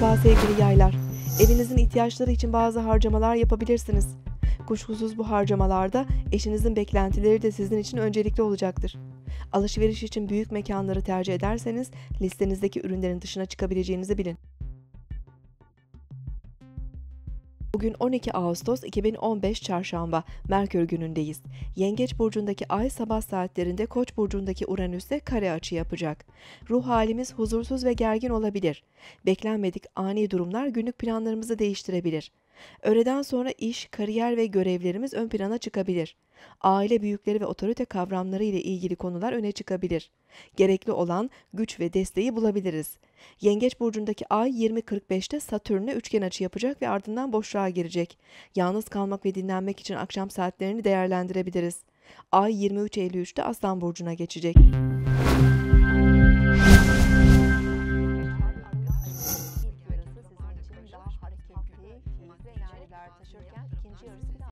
Merhaba sevgili yaylar. Evinizin ihtiyaçları için bazı harcamalar yapabilirsiniz. Kuşkusuz bu harcamalarda eşinizin beklentileri de sizin için öncelikli olacaktır. Alışveriş için büyük mekanları tercih ederseniz listenizdeki ürünlerin dışına çıkabileceğinizi bilin. Bugün 12 Ağustos 2015 Çarşamba, Merkür günündeyiz. Yengeç burcundaki Ay sabah saatlerinde Koç burcundaki Uranüs'te kare açı yapacak. Ruh halimiz huzursuz ve gergin olabilir. Beklenmedik ani durumlar günlük planlarımızı değiştirebilir. Öğleden sonra iş, kariyer ve görevlerimiz ön plana çıkabilir. Aile büyükleri ve otorite kavramları ile ilgili konular öne çıkabilir. Gerekli olan güç ve desteği bulabiliriz. Yengeç burcundaki Ay 20.45'te Satürn'le üçgen açı yapacak ve ardından boşluğa girecek. Yalnız kalmak ve dinlenmek için akşam saatlerini değerlendirebiliriz. Ay 23.53'te Aslan burcuna geçecek. Hareketli, keyifli enerjiler taşırken ikinci yarısı